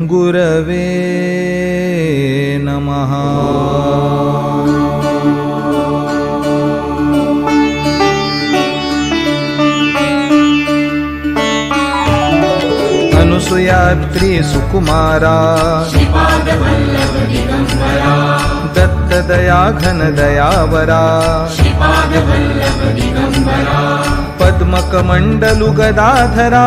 गुरवे नमः अनुसूयात्रि सुकुमारा दत्तदयाघनदया वरा पद्मकमण्डलुगदाधरा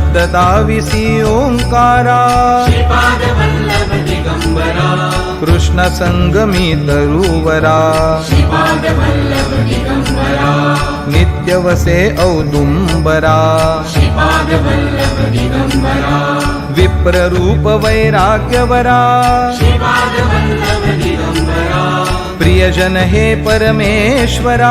प्तता विषीओङ्कारा कृष्णसङ्गमितरुवरा नित्यवसे औदुम्बरा विप्ररूपवैराग्यवरा प्रियजन हे परमेश्वरा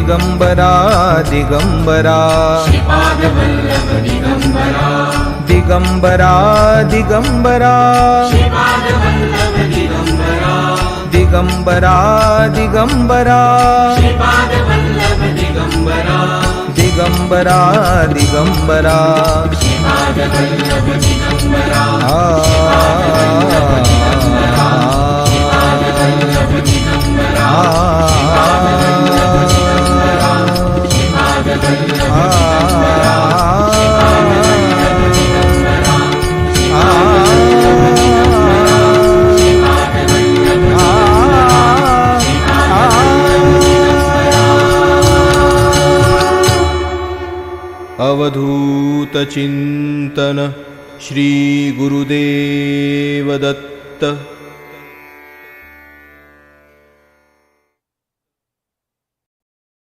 दिगम्बरा दिगम्बरा दिगम्बरा दिगम्बरा दिगम्बरा दिगम्बरा दिगम्बरा दिगम्बरा आ श्री श्रीगुरुदेवदत्त